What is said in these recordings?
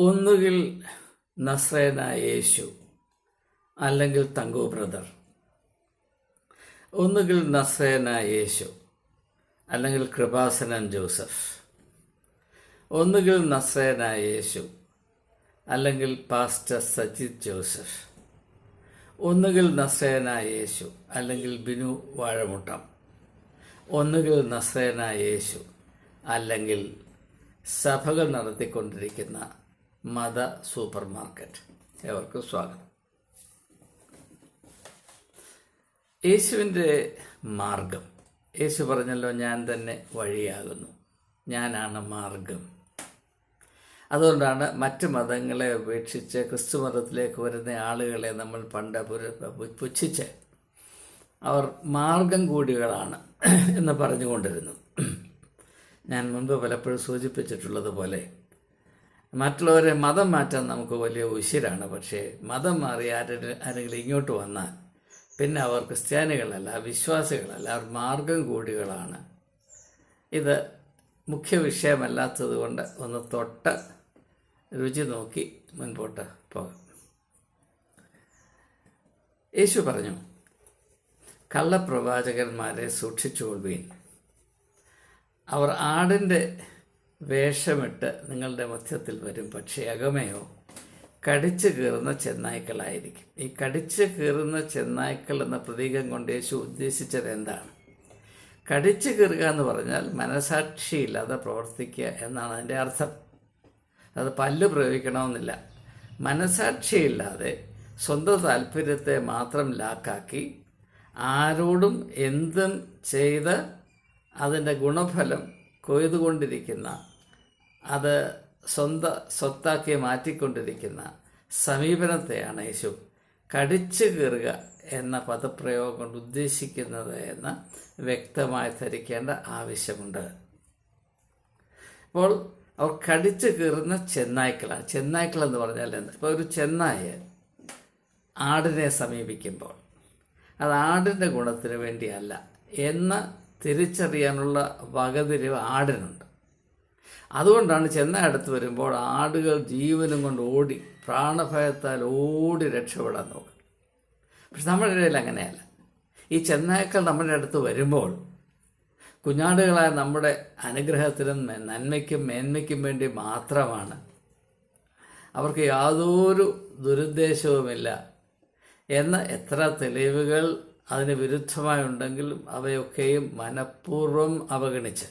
ഒന്നുകിൽ നസ്രേന യേശു അല്ലെങ്കിൽ തങ്കു ബ്രദർ. ഒന്നുകിൽ നസ്രേന യേശു അല്ലെങ്കിൽ കൃപാസനൻ ജോസഫ്. ഒന്നുകിൽ നസ്രേന യേശു അല്ലെങ്കിൽ പാസ്റ്റർ സജിത് ജോസഫ്. ഒന്നുകിൽ നസ്രേന യേശു അല്ലെങ്കിൽ ബിനു വാഴമുട്ടം. ഒന്നുകിൽ നസ്രേന യേശു അല്ലെങ്കിൽ സഭകൾ നടത്തിക്കൊണ്ടിരിക്കുന്ന മത സൂപ്പർ മാർക്കറ്റ് ഏവർക്കും സ്വാഗതം. യേശുവിന്റെ മാർഗം. യേശു പറഞ്ഞല്ലോ ഞാൻ തന്നെ വഴിയാകുന്നു. ഞാനാണ് മാർഗം. അതുകൊണ്ടാണ് മറ്റ് മതങ്ങളെ ഉപേക്ഷിച്ച് ക്രിസ്തു മതത്തിലേക്ക് വരുന്ന ആളുകളെ നമ്മൾ പണ്ട് പുച്ഛിച്ച് അവർ മാർഗം കൂടികളാണ് എന്ന് പറഞ്ഞുകൊണ്ടിരുന്നു. ഞാൻ മുൻപ് പലപ്പോഴും സൂചിപ്പിച്ചിട്ടുള്ളതുപോലെ മറ്റുള്ളവരെ മതം മാറ്റാൻ നമുക്ക് വലിയ ഉശിരാണ്. പക്ഷേ മതം മാറി ആരെങ്കിലും ആരെങ്കിലും ഇങ്ങോട്ട് വന്നാൽ പിന്നെ അവർ ക്രിസ്ത്യാനികളല്ല വിശ്വാസികളല്ല അവർ മാർഗം കൂടികളാണ്. ഇത് മുഖ്യ വിഷയമല്ലാത്തത് കൊണ്ട് ഒന്ന് തൊട്ട് രുചി നോക്കി മുൻപോട്ട് പോകാം. യേശു പറഞ്ഞു കള്ളപ്രവാചകന്മാരെ സൂക്ഷിച്ചുകൊള്ളുവീൻ അവർ ആടിന്റെ വേഷമിട്ട് നിങ്ങളുടെ മധ്യത്തിൽ വരും. പക്ഷേ അകമയോ കടിച്ചു കീറുന്ന ചെന്നായ്ക്കളായിരിക്കും. ഈ കടിച്ചു കീറുന്ന ചെന്നായ്ക്കൾ എന്ന പ്രതീകം കൊണ്ട് യേശു ഉദ്ദേശിച്ചത് എന്താണ്? കടിച്ചു കീറുക എന്ന് പറഞ്ഞാൽ മനസാക്ഷിയില്ലാതെ പ്രവർത്തിക്കുക എന്നാണ് അതിന്റെ അർത്ഥം. അത് പല്ല് പ്രയോഗിക്കണമെന്നില്ല. മനസാക്ഷിയില്ലാതെ സ്വന്തം താല്പര്യത്തെ മാത്രം ലാക്കാക്കി ആരോടും എന്തും ചെയ്ത് അതിന്റെ ഗുണഫലം കൊയ്തുകൊണ്ടിരിക്കുന്ന അത് സ്വന്ത സ്വത്താക്കി മാറ്റിക്കൊണ്ടിരിക്കുന്ന സമീപനത്തെയാണ് യേശു കടിച്ചു കീറുക എന്ന പദപ്രയോഗം കൊണ്ട് ഉദ്ദേശിക്കുന്നത് എന്ന് വ്യക്തമായി ധരിക്കേണ്ട ആവശ്യമുണ്ട്. അപ്പോൾ അവർ കടിച്ചു കീറുന്ന ചെന്നായ്ക്കളാണ്. ചെന്നായ്ക്കൾ എന്ന് പറഞ്ഞാൽ എന്താ? ഇപ്പോൾ ഒരു ചെന്നായ ആടിനെ സമീപിക്കുമ്പോൾ. അത് ആടിന്റെ ഗുണത്തിന് വേണ്ടിയല്ല. എന്ന് തിരിച്ചറിയാനുള്ള വകതിരിവ് ആടിനുണ്ട്. അതുകൊണ്ടാണ് ചെന്ന അടുത്ത് വരുമ്പോൾ ആടുകൾ ജീവനും കൊണ്ട് ഓടി പ്രാണഭയത്താൽ ഓടി രക്ഷപ്പെടാൻ നോക്കും പക്ഷെ നമ്മുടെ ഇടയിൽ അങ്ങനെയല്ല. ഈ ചെന്നായ്ക്കൾ നമ്മുടെ അടുത്ത് വരുമ്പോൾ കുഞ്ഞാടുകളായ നമ്മുടെ അനുഗ്രഹത്തിനും നന്മയ്ക്കും മേന്മയ്ക്കും വേണ്ടി മാത്രമാണ്. അവർക്ക് യാതൊരു ദുരുദ്ദേശവുമില്ല. എന്ന എത്ര തെളിവുകൾ അതിന് വിരുദ്ധമായി ഉണ്ടെങ്കിലും അവയൊക്കെയും മനഃപൂർവം അവഗണിച്ച്.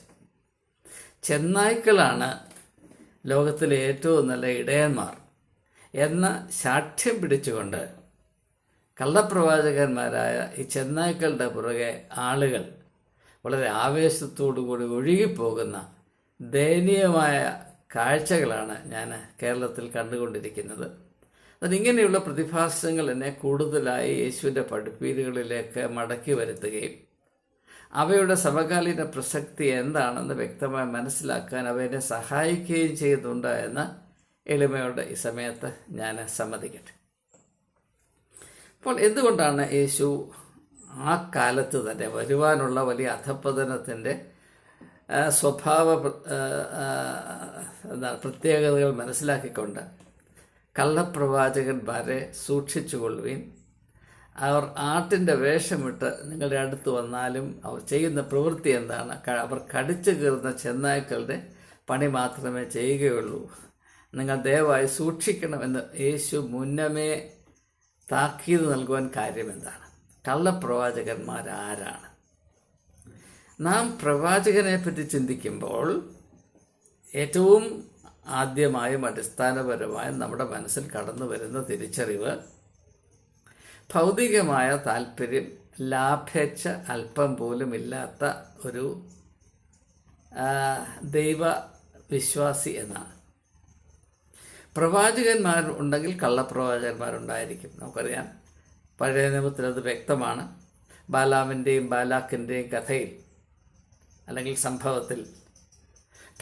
ചെന്നായ്ക്കളാണ് ലോകത്തിലെ ഏറ്റവും നല്ല ഇടയന്മാർ എന്ന സാക്ഷ്യം പിടിച്ചുകൊണ്ട് കള്ളപ്രവാചകന്മാരായ ഈ ചെന്നായ്ക്കളുടെ പുറകെ ആളുകൾ വളരെ ആവേശത്തോടുകൂടി ഒഴുകിപ്പോകുന്ന ദയനീയമായ കാഴ്ചകളാണ് ഞാൻ കേരളത്തിൽ കണ്ടുകൊണ്ടിരിക്കുന്നത്. അതിങ്ങനെയുള്ള പ്രതിഭാസങ്ങൾ എന്നെ കൂടുതലായി യേശുവിന്റെ പഠിപ്പീരുകളിലേക്ക് മടക്കി വരുത്തുകയും അവയുടെ സമകാലീന പ്രസക്തി എന്താണെന്ന് വ്യക്തമായി മനസ്സിലാക്കാൻ അവയെ സഹായിക്കുകയും ചെയ്തുണ്ട് എന്ന് എളിമയോടെ ഈ സമയത്ത് ഞാൻ സമ്മതിക്കട്ടെ. അപ്പോൾ എന്തുകൊണ്ടാണ് യേശു ആ കാലത്ത് തന്നെ വരുവാനുള്ള വലിയ അധപ്പതനത്തിന്റെ സ്വഭാവ പ്രത്യേകതകൾ മനസ്സിലാക്കിക്കൊണ്ട് കള്ളപ്രവാചകന്മാരെ സൂക്ഷിച്ചുകൊള്ളുവിൻ. അവർ ആട്ടിന്റെ വേഷമിട്ട് നിങ്ങളുടെ അടുത്ത് വന്നാലും അവർ ചെയ്യുന്ന പ്രവൃത്തി എന്താണ്? അവർ കടിച്ചു കീറുന്ന ചെന്നായ്ക്കളുടെ പണി മാത്രമേ ചെയ്യുകയുള്ളൂ. നിങ്ങൾ ദയവായി സൂക്ഷിക്കണമെന്ന് യേശു മുന്നമേ താക്കീത് നൽകുവാൻ കാര്യമെന്താണ്? കള്ളപ്രവാചകന്മാരാരാണ്. നാം പ്രവാചകനെ പറ്റി ചിന്തിക്കുമ്പോൾ ഏറ്റവും ആദ്യമായും അടിസ്ഥാനപരമായും നമ്മുടെ മനസ്സിൽ കടന്നു വരുന്ന തിരിച്ചറിവ് ഭൗതികമായ താല്പര്യം ലാഭേച്ഛ അല്പം പോലും ഇല്ലാത്ത ഒരു ദൈവ വിശ്വാസി എന്നാണ്. പ്രവാചകന്മാർ ഉണ്ടെങ്കിൽ കള്ളപ്രവാചകന്മാരുണ്ടായിരിക്കും നമുക്കറിയാം. പഴയ നിയമത്തിൽ അത് വ്യക്തമാണ്. ബാലാമിന്റെയും ബാലാക്കിന്റെയും കഥയിൽ അല്ലെങ്കിൽ സംഭവത്തിൽ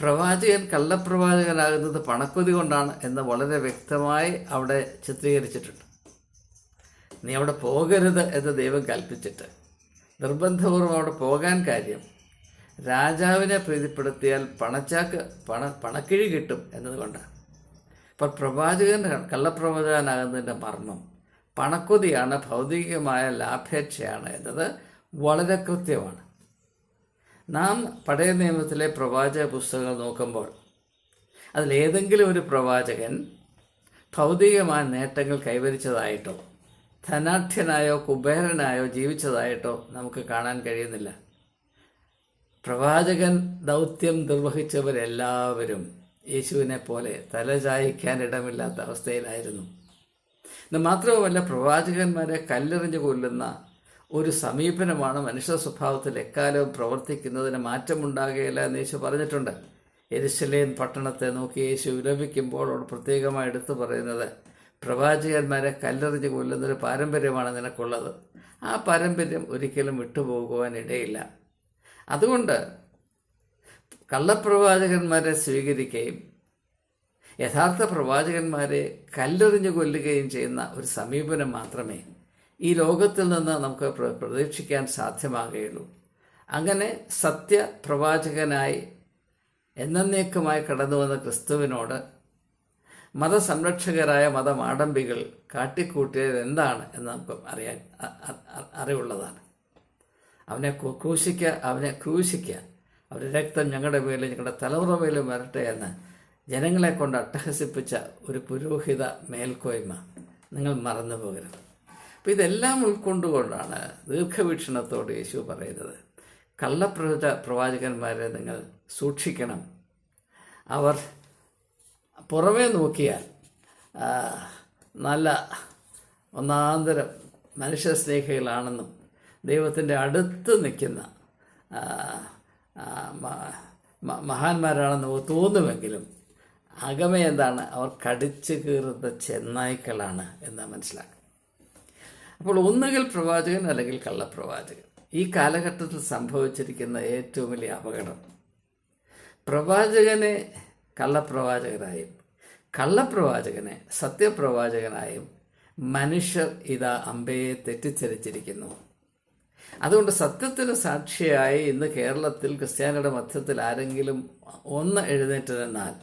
പ്രവാചകൻ കള്ളപ്രവാചകനാകുന്നത് പണക്കൊതി കൊണ്ടാണ് എന്ന് വളരെ വ്യക്തമായി അവിടെ ചിത്രീകരിച്ചിട്ടുണ്ട്. നീ അവിടെ പോകരുത് എന്ന് ദൈവം കൽപ്പിച്ചിട്ട്. നിർബന്ധപൂർവം അവിടെ പോകാൻ കാര്യം രാജാവിനെ പ്രീതിപ്പെടുത്തിയാൽ പണച്ചാക്ക് പണ പണക്കിഴി കിട്ടും എന്നതുകൊണ്ടാണ്. അപ്പോൾ പ്രവാചകൻ കള്ളപ്രവാചകനാകുന്നതിന്റെ മർമ്മം പണക്കൊതിയാണ് ഭൗതികമായ ലാഭേച്ഛയാണ് എന്നത് വളരെ കൃത്യമാണ്. നാം പഴയ നിയമത്തിലെ പ്രവാചക പുസ്തകങ്ങൾ നോക്കുമ്പോൾ അതിലേതെങ്കിലും ഒരു പ്രവാചകൻ ഭൗതികമായ നേട്ടങ്ങൾ കൈവരിച്ചതായിട്ടോ ധനാഠ്യനായോ കുബേരനായോ ജീവിച്ചതായിട്ടോ നമുക്ക് കാണാൻ കഴിയുന്നില്ല. പ്രവാചകൻ ദൗത്യം നിർവഹിച്ചവരെല്ലാവരും യേശുവിനെ പോലെ തലചായ്ക്കാൻ ഇടമില്ലാത്ത അവസ്ഥയിലായിരുന്നു. മാത്രവുമല്ല പ്രവാചകന്മാരെ കല്ലെറിഞ്ഞു കൊല്ലുന്ന ഒരു സമീപനമാണ് മനുഷ്യ സ്വഭാവത്തിൽ എക്കാലവും പ്രവർത്തിക്കുന്നതിന് മാറ്റമുണ്ടാകുകയില്ല എന്ന് യേശു പറഞ്ഞിട്ടുണ്ട്. എരിശലേം പട്ടണത്തെ നോക്കി യേശു വിലപിക്കുമ്പോൾ അവിടെ പ്രത്യേകമായി എടുത്തു പറയുന്നത് പ്രവാചകന്മാരെ കല്ലെറിഞ്ഞ് കൊല്ലുന്നൊരു പാരമ്പര്യമാണ് നിനക്കുള്ളത്. ആ പാരമ്പര്യം ഒരിക്കലും വിട്ടുപോകുവാൻ ഇടയില്ല. അതുകൊണ്ട് കള്ളപ്രവാചകന്മാരെ സ്വീകരിക്കുകയും യഥാർത്ഥ പ്രവാചകന്മാരെ കല്ലെറിഞ്ഞു കൊല്ലുകയും ചെയ്യുന്ന ഒരു സമീപനം മാത്രമേ ഈ ലോകത്തിൽ നിന്ന് നമുക്ക് പ്ര- പ്രതീക്ഷിക്കാൻ സാധ്യമാകുകയുള്ളൂ അങ്ങനെ സത്യപ്രവാചകനായി എന്നേക്കുമായി കടന്നു വന്ന ക്രിസ്തുവിനോട് മതസംരക്ഷകരായ മതമാടമ്പികൾ കാട്ടിക്കൂട്ടിയത് എന്താണ് എന്ന് നമുക്ക് അറിയാൻ അറിവുള്ളതാണ്. അവനെ ക്രൂ- ക്രൂശിക്കുക അവനെ ക്രൂശിക്കുക അവരുടെ രക്തം ഞങ്ങളുടെ മേലും ഞങ്ങളുടെ തലമുറ മേലും വരട്ടെ എന്ന് ജനങ്ങളെ കൊണ്ട് അട്ടഹസിപ്പിച്ച ഒരു പുരോഹിത മേൽക്കോയ്മ. നിങ്ങൾ മറന്നു പോകരുത് അപ്പം ഇതെല്ലാം ഉൾക്കൊണ്ടുകൊണ്ടാണ് ദീർഘവീക്ഷണത്തോട് യേശു പറയുന്നത്. കള്ളപ്രവച പ്രവാചകന്മാരെ നിങ്ങൾ സൂക്ഷിക്കണം. അവർ പുറമേ നോക്കിയാൽ നല്ല ഒന്നാന്തരം മനുഷ്യസ്നേഹികളാണെന്നും ദൈവത്തിന്റെ അടുത്ത് നിൽക്കുന്ന മഹാന്മാരാണെന്ന് തോന്നുമെങ്കിലും അകമേ എന്താണ് അവർ കടിച്ചു കീറുന്ന ചെന്നായ്ക്കളാണ് എന്ന് മനസ്സിലാക്കുക അപ്പോൾ ഒന്നുകിൽ പ്രവാചകൻ അല്ലെങ്കിൽ കള്ളപ്രവാചകൻ. ഈ കാലഘട്ടത്തിൽ സംഭവിച്ചിരിക്കുന്ന ഏറ്റവും വലിയ അപകടം. പ്രവാചകനെ കള്ളപ്രവാചകനായും കള്ളപ്രവാചകനെ സത്യപ്രവാചകനായും മനുഷ്യർ ഇതാ അമ്പയെ തെറ്റിദ്ധരിച്ചിരിക്കുന്നു. അതുകൊണ്ട് സത്യത്തിന് സാക്ഷിയായി ഇന്ന് കേരളത്തിൽ ക്രിസ്ത്യാനിയുടെ മധ്യത്തിൽ ആരെങ്കിലും ഒന്ന് എഴുന്നേറ്റ് നിന്നാൽ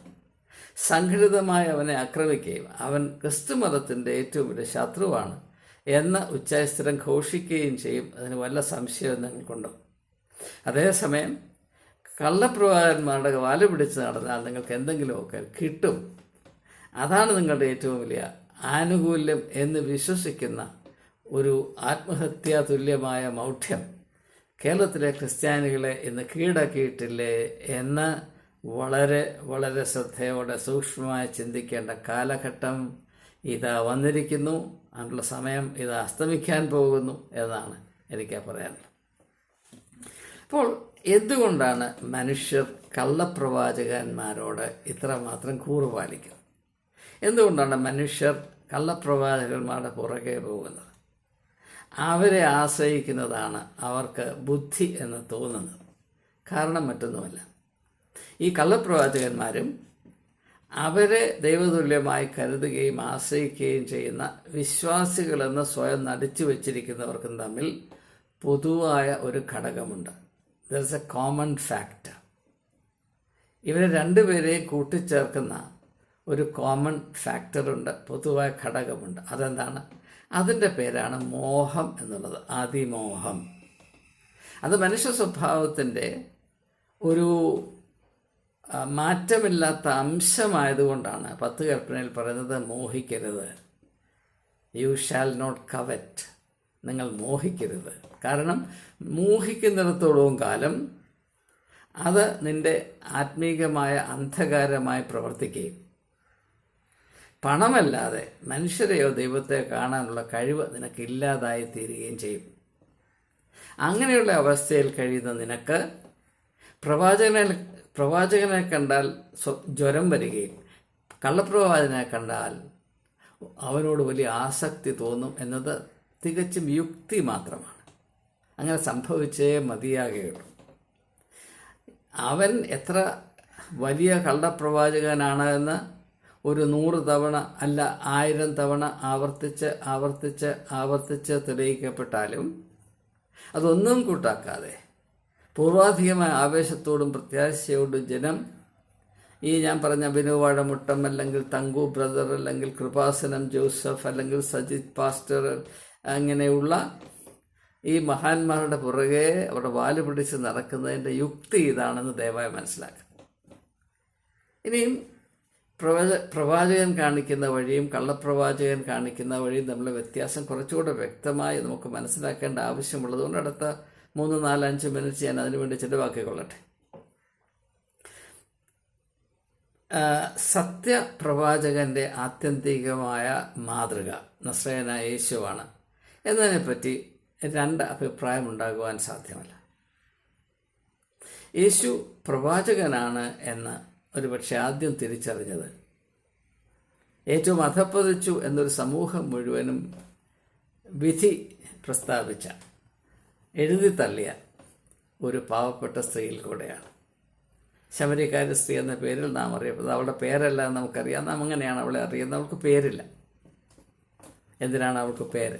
സംഘടിതമായി അവനെ ആക്രമിക്കുകയും അവൻ ക്രിസ്തു മതത്തിന്റെ ഏറ്റവും വലിയ ശത്രുവാണ് എന്ന് ഉച്ചാസ്ഥിരം ഘോഷിക്കുകയും ചെയ്യും. അതിന് വല്ല സംശയവും നിങ്ങൾക്കുണ്ടോ? അതേസമയം കള്ളപ്രവാചകന്മാരുടെ വാൽ പിടിച്ച് നടന്നാൽ നിങ്ങൾക്ക് എന്തെങ്കിലുമൊക്കെ കിട്ടും. അതാണ് നിങ്ങളുടെ ഏറ്റവും വലിയ ആനുകൂല്യം എന്ന് വിശ്വസിക്കുന്ന ഒരു ആത്മഹത്യാ തുല്യമായ മൗഢ്യം. കേരളത്തിലെ ക്രിസ്ത്യാനികളെ ഇന്ന് കീഴടക്കിയിട്ടില്ലേ എന്ന് വളരെ വളരെ ശ്രദ്ധയോടെ സൂക്ഷ്മമായി ചിന്തിക്കേണ്ട കാലഘട്ടം ഇതാ വന്നിരിക്കുന്നു. അതിനുള്ള സമയം ഇത് അസ്തമിക്കാൻ പോകുന്നു എന്നാണ് എനിക്ക് പറയാനുള്ളത്. അപ്പോൾ എന്തുകൊണ്ടാണ് മനുഷ്യർ കള്ളപ്രവാചകന്മാരോട് ഇത്രമാത്രം കൂറ് പാലിക്കുന്നത്? എന്തുകൊണ്ടാണ് മനുഷ്യർ കള്ളപ്രവാചകന്മാരുടെ പുറകെ പോകുന്നത്? അവരെ ആശ്രയിക്കുന്നതാണ് അവർക്ക് ബുദ്ധി എന്ന് തോന്നുന്നത്. കാരണം മറ്റൊന്നുമല്ല. ഈ കള്ളപ്രവാചകന്മാരും അവരെ ദൈവതുല്യമായി കരുതുകയും ആശ്രയിക്കുകയും ചെയ്യുന്ന വിശ്വാസികളെന്ന് സ്വയം നടിച്ചു വച്ചിരിക്കുന്നവർക്കും തമ്മിൽ പൊതുവായ ഒരു ഘടകമുണ്ട്. There is a common factor ഇവരെ രണ്ടുപേരെയും കൂട്ടിച്ചേർക്കുന്ന ഒരു കോമൺ ഫാക്ടറുണ്ട് പൊതുവായ ഘടകമുണ്ട്. അതെന്താണ്? അതിന്റെ പേരാണ് മോഹം എന്നുള്ളത്. അതിമോഹം. അത് മനുഷ്യ സ്വഭാവത്തിന്റെ ഒരു മാറ്റമില്ലാത്ത അംശമായതുകൊണ്ടാണ് പത്ത് കൽപ്പനയിൽ പറയുന്നത് മോഹിക്കരുത്. യു ഷാൽ നോട്ട് കവറ്റ് നിങ്ങൾ മോഹിക്കരുത്. കാരണം മോഹിക്കുന്നിടത്തോളവും കാലം അത് നിന്റെ ആത്മീകമായ അന്ധകാരമായി പ്രവർത്തിക്കുകയും പണമല്ലാതെ മനുഷ്യരെയോ ദൈവത്തെ കാണാനുള്ള കഴിവ് നിനക്ക് ഇല്ലാതായി തീരുകയും ചെയ്യും. അങ്ങനെയുള്ള അവസ്ഥയിൽ കഴിയുന്ന നിനക്ക് പ്രവാചകനെ പ്രവാചകനെ കണ്ടാൽ ജ്വരം വരികയും കള്ളപ്രവാചകനെ കണ്ടാൽ അവനോട് വലിയ ആസക്തി തോന്നും എന്നത് തികച്ചും യുക്തി മാത്രമാണ്. അങ്ങനെ സംഭവിച്ചേ മതിയാകുകയുള്ളൂ അവൻ എത്ര വലിയ കള്ളപ്രവാചകനാണ് എന്ന് ഒരു നൂറ് തവണ അല്ല ആയിരം തവണ ആവർത്തിച്ച് ആവർത്തിച്ച് ആവർത്തിച്ച് തെളിയിക്കപ്പെട്ടാലും അതൊന്നും കൂട്ടാക്കാതെ പൂർവാധികമായ ആവേശത്തോടും പ്രത്യാശയോടും ജനം ഈ ഞാൻ പറഞ്ഞ ബിനു വാഴമുട്ടം അല്ലെങ്കിൽ തങ്കു ബ്രദർ അല്ലെങ്കിൽ കൃപാസനം ജോസഫ് അല്ലെങ്കിൽ സജിത് പാസ്റ്റർ അങ്ങനെയുള്ള ഈ മഹാന്മാരുടെ പുറകെ അവരുടെ വാൽ പിടിച്ച് നടക്കുന്നതിന്റെ യുക്തി ഇതാണെന്ന് ദയവായി മനസ്സിലാക്കുക. ഇനിയും പ്രവച പ്രവാചകൻ കാണിക്കുന്ന വഴിയും കള്ളപ്രവാചകൻ കാണിക്കുന്ന വഴിയും തമ്മിലെ വ്യത്യാസം കുറച്ചുകൂടെ വ്യക്തമായി നമുക്ക് മനസ്സിലാക്കേണ്ട ആവശ്യമുള്ളതുകൊണ്ട് അടുത്ത മൂന്ന് നാല് അഞ്ച് മിനിറ്റ് ഞാൻ അതിനുവേണ്ടി ചിലവാക്കിക്കൊള്ളട്ടെ സത്യപ്രവാചകന്റെ ആത്യന്തികമായ മാതൃക നസ്രയന യേശുവാണ്. എന്നതിനെപ്പറ്റി രണ്ട് അഭിപ്രായം ഉണ്ടാകുവാൻ സാധ്യമല്ല. യേശു പ്രവാചകനാണ് എന്ന് ഒരുപക്ഷെ ആദ്യം തിരിച്ചറിഞ്ഞത്. ഏറ്റവും അധപ്പതിച്ചു എന്നൊരു സമൂഹം മുഴുവനും വിധി പ്രസ്താവിച്ച എഴുതി തള്ളിയ ഒരു പാവപ്പെട്ട സ്ത്രീയിൽ കൂടെയാണ്. ശബരിക്കാരി സ്ത്രീ എന്ന പേരിൽ നാം അറിയപ്പെടുന്നത്. അവളുടെ പേരല്ല എന്ന് നമുക്കറിയാം. നാം അങ്ങനെയാണ് അവളെ അറിയുന്നത്? അവൾക്ക് പേരില്ല. എന്തിനാണ് അവൾക്ക് പേര്?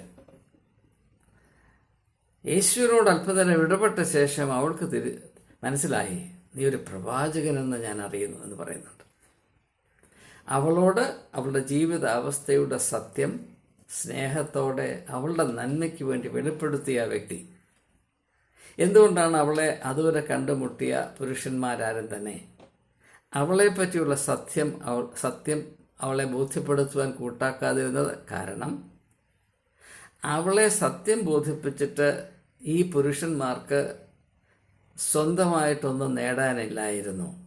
യേശുവിനോട് അല്പനേരം ഇടപെട്ട ശേഷം അവൾക്ക് തിരി മനസ്സിലായി നീ ഒരു പ്രവാചകനെന്ന് ഞാൻ അറിയുന്നു എന്ന് പറയുന്നുണ്ട്. അവളോട് അവളുടെ ജീവിതാവസ്ഥയുടെ സത്യം സ്നേഹത്തോടെ അവളുടെ നന്മയ്ക്ക് വേണ്ടി വെളിപ്പെടുത്തിയ വ്യക്തി എന്തുകൊണ്ടാണ് അവളെ അതുവരെ കണ്ടുമുട്ടിയ പുരുഷന്മാരാരും തന്നെ? അവളെ പറ്റിയുള്ള സത്യം അവൾ സത്യം അവളെ ബോധ്യപ്പെടുത്തുവാൻ കൂട്ടാക്കാതിരുന്നത് കാരണം അവളെ സത്യം ബോധിപ്പിച്ചിട്ട് ഈ പുരുഷന്മാർക്ക് സ്വന്തമായിട്ടൊന്നും നേടാനില്ലായിരുന്നു.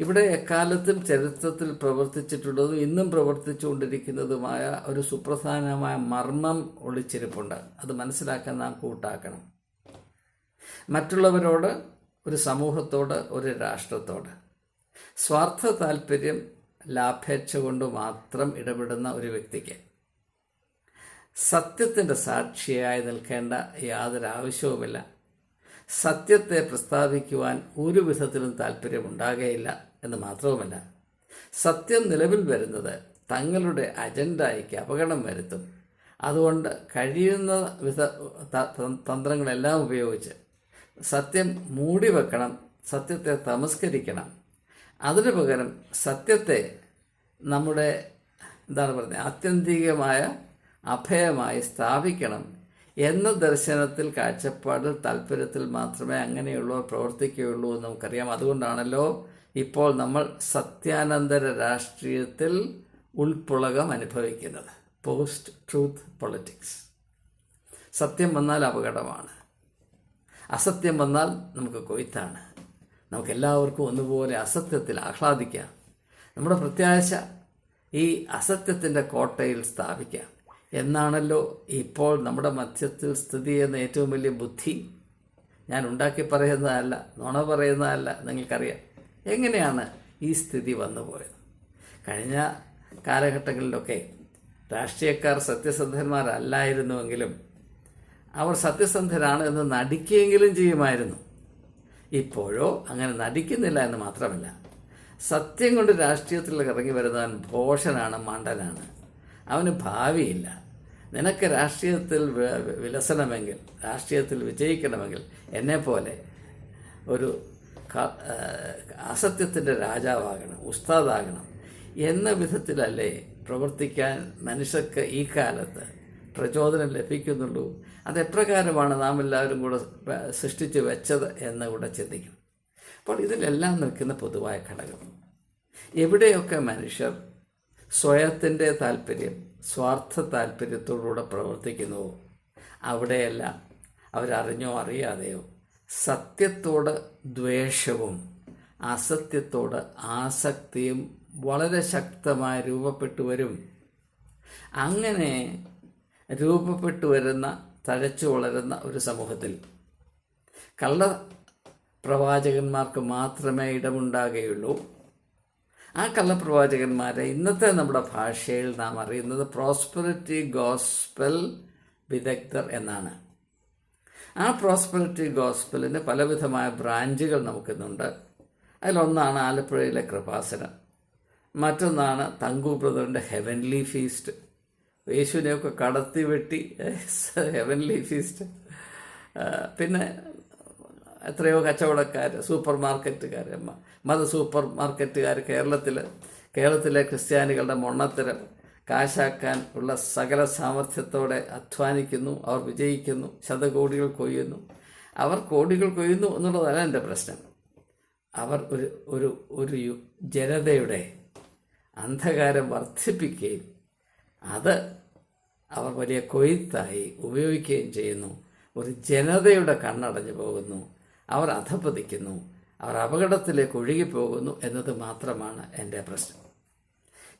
ഇവിടെ എക്കാലത്തും ചരിത്രത്തിൽ പ്രവർത്തിച്ചിട്ടുള്ളതും ഇന്നും പ്രവർത്തിച്ചുകൊണ്ടിരിക്കുന്നതുമായ ഒരു സുപ്രധാനമായ മർമ്മം ഒളിച്ചിരിപ്പുണ്ട്. അത് മനസ്സിലാക്കാൻ നാം കൂട്ടാക്കണം. മറ്റുള്ളവരോട് ഒരു സമൂഹത്തോട് ഒരു രാഷ്ട്രത്തോട്. സ്വാർത്ഥ താല്പര്യം ലാഭേച്ഛ കൊണ്ട് മാത്രം ഇടപെടുന്ന ഒരു വ്യക്തിക്ക്. സത്യത്തിന്റെ സാക്ഷിയായി നിൽക്കേണ്ട യാതൊരു ആവശ്യവുമില്ല സത്യത്തെ പ്രസ്താവിക്കുവാൻ ഒരു വിധത്തിലും താല്പര്യമുണ്ടാകുകയില്ല എന്ന് മാത്രവുമല്ല. സത്യം നിലവിൽ വരുന്നത് തങ്ങളുടെ അജണ്ടയ്ക്ക് അപകടം വരുത്തും. അതുകൊണ്ട് കഴിയുന്ന വിധ തന്ത്രങ്ങളെല്ലാം ഉപയോഗിച്ച് സത്യം മൂടി വെക്കണം സത്യത്തെ തമസ്കരിക്കണം. അതിനു പകരം സത്യത്തെ നമ്മുടെ എന്താണ് പറയുന്നത് ആത്യന്തികമായ അഭയമായി സ്ഥാപിക്കണം എന്ന ദർശനത്തിൽ കാഴ്ചപ്പാടിൽ താല്പര്യത്തിൽ മാത്രമേ അങ്ങനെയുള്ളവർ പ്രവർത്തിക്കുകയുള്ളൂ എന്ന് നമുക്കറിയാം. അതുകൊണ്ടാണല്ലോ ഇപ്പോൾ നമ്മൾ സത്യാനന്തര രാഷ്ട്രീയത്തിൽ ഉൾപ്പുളകം അനുഭവിക്കുന്നത്. പോസ്റ്റ് ട്രൂത്ത് പൊളിറ്റിക്സ് സത്യം വന്നാൽ അപകടമാണ്. അസത്യം വന്നാൽ നമുക്ക് കൊയ്ത്താണ്. നമുക്കെല്ലാവർക്കും ഒന്നുപോലെ അസത്യത്തിൽ ആഹ്ലാദിക്കാം. നമ്മുടെ പ്രത്യാശ ഈ അസത്യത്തിന്റെ കോട്ടയിൽ സ്ഥാപിക്കാം. എന്നാണല്ലോ ഇപ്പോൾ നമ്മുടെ മധ്യത്തിൽ സ്ഥിതി ചെയ്യുന്ന ഏറ്റവും വലിയ ബുദ്ധി. ഞാൻ ഉണ്ടാക്കി പറയുന്നതല്ല നുണ പറയുന്നതല്ല നിങ്ങൾക്കറിയാം. എങ്ങനെയാണ് ഈ സ്ഥിതി വന്നു പോയത്? കഴിഞ്ഞ കാലഘട്ടങ്ങളിലൊക്കെ രാഷ്ട്രീയക്കാർ സത്യസന്ധന്മാരല്ലായിരുന്നുവെങ്കിലും അവർ സത്യസന്ധരാണ് എന്ന് നടിക്കുകയെങ്കിലും ചെയ്യുമായിരുന്നു. ഇപ്പോഴോ അങ്ങനെ നടിക്കുന്നില്ല എന്ന് മാത്രമല്ല സത്യം കൊണ്ട് രാഷ്ട്രീയത്തിൽ ഇറങ്ങി വരുന്നവൻ ഭോഷനാണ് മണ്ടനാണ്. അവന് ഭാവിയില്ല. നിനക്ക് രാഷ്ട്രീയത്തിൽ വിലസനമെങ്കിൽ രാഷ്ട്രീയത്തിൽ വിജയിക്കണമെങ്കിൽ എന്നെപ്പോലെ ഒരു അസത്യത്തിന്റെ രാജാവാകണം ഉസ്താദാകണം എന്ന വിധത്തിലല്ലേ പ്രവർത്തിക്കാൻ മനുഷ്യർക്ക് ഈ കാലത്ത് പ്രചോദനം ലഭിക്കുന്നുള്ളൂ? അതെപ്രകാരമാണ് നാം എല്ലാവരും കൂടെ സൃഷ്ടിച്ചു വെച്ചത് എന്ന് കൂടെ ചിന്തിക്കും. അപ്പോൾ ഇതിലെല്ലാം നിൽക്കുന്ന പൊതുവായ ഘടകം. എവിടെയൊക്കെ മനുഷ്യർ സ്വയത്തിന്റെ താല്പര്യം സ്വാർത്ഥ താല്പര്യത്തോടുകൂടെ പ്രവർത്തിക്കുന്നുവോ അവിടെയെല്ലാം അവരറിഞ്ഞോ അറിയാതെയോ സത്യത്തോട് ദ്വേഷവും അസത്യത്തോട് ആസക്തിയും വളരെ ശക്തമായി രൂപപ്പെട്ടു വരും. അങ്ങനെ രൂപപ്പെട്ടു വരുന്ന തഴച്ചു വളരുന്ന ഒരു സമൂഹത്തിൽ. കള്ള പ്രവാചകന്മാർക്ക് മാത്രമേ ഇടമുണ്ടാകുകയുള്ളൂ. ആ കള്ളപ്രവാചകന്മാരെ ഇന്നത്തെ നമ്മുടെ ഭാഷയിൽ നാം അറിയുന്നത് പ്രോസ്പെറിറ്റി ഗോസ്പെൽ വിദഗ്ധർ എന്നാണ്. ആ പ്രോസ്പെറിറ്റി ഗോസ്പലിന് പലവിധമായ ബ്രാഞ്ചുകൾ നമുക്കിന്നുണ്ട്. അതിലൊന്നാണ് ആലപ്പുഴയിലെ കൃപാസനം. മറ്റൊന്നാണ് തങ്കു ബ്രദറിന്റെ ഹെവൻലി ഫീസ്റ്റ്. യേശുവിനെയൊക്കെ കടത്തി വെട്ടി ഹെവൻലി ഫീസ്റ്റ് പിന്നെ എത്രയോ കച്ചവടക്കാർ സൂപ്പർ മാർക്കറ്റുകാർ മത സൂപ്പർ മാർക്കറ്റുകാർ കേരളത്തിൽ കേരളത്തിലെ ക്രിസ്ത്യാനികളുടെ മൊണ്ണത്തരം കാശാക്കാൻ ഉള്ള സകല സാമർഥ്യത്തോടെ അധ്വാനിക്കുന്നു അവർ വിജയിക്കുന്നു ശതകോടികൾ കൊയ്യുന്നു. അവർ കോടികൾ കൊയ്യുന്നു എന്നുള്ളതല്ല എന്റെ പ്രശ്നം. അവർ ഒരു ഒരു ഒരു ജനതയുടെ അന്ധകാരം വർദ്ധിപ്പിക്കുകയും അത് അവർ വലിയ കൊയ്ത്തായി ഉപയോഗിക്കുകയും ചെയ്യുന്നു. ഒരു ജനതയുടെ കണ്ണടഞ്ഞു പോകുന്നു. അവർ അധപ്പതിക്കുന്നു അവർ അപകടത്തിലേക്ക് ഒഴുകിപ്പോകുന്നു എന്നത് മാത്രമാണ് എന്റെ പ്രശ്നം.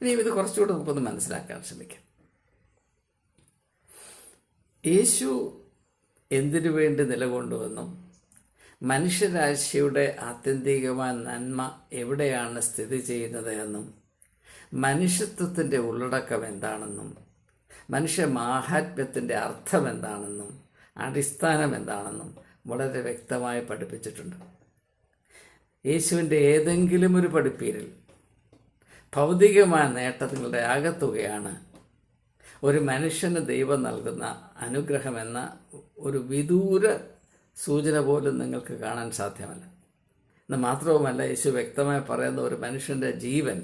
ഇനിയും ഇത് കുറച്ചുകൂടെ നമുക്കൊന്ന് മനസ്സിലാക്കാൻ ശ്രമിക്കാം. യേശു എന്തിനു വേണ്ടി നിലകൊണ്ടുവെന്നും മനുഷ്യരാശിയുടെ ആത്യന്തികമായ നന്മ എവിടെയാണ് സ്ഥിതി ചെയ്യുന്നത് എന്നും മനുഷ്യത്വത്തിന്റെ ഉള്ളടക്കം എന്താണെന്നും മനുഷ്യ മാഹാത്മ്യത്തിന്റെ അർത്ഥം എന്താണെന്നും അടിസ്ഥാനം എന്താണെന്നും വളരെ വ്യക്തമായി പഠിപ്പിച്ചിട്ടുണ്ട്. യേശുവിന്റെ ഏതെങ്കിലും ഒരു പഠിപ്പീരിൽ ഭൗതികമായ നേട്ടങ്ങളുടെ ആകത്തുകയാണ് ഒരു മനുഷ്യന് ദൈവം നൽകുന്ന അനുഗ്രഹമെന്ന ഒരു വിദൂര സൂചന പോലും നിങ്ങൾക്ക് കാണാൻ സാധ്യമല്ല. എന്ന് മാത്രവുമല്ല യേശു വ്യക്തമായി പറയുന്ന ഒരു മനുഷ്യന്റെ ജീവൻ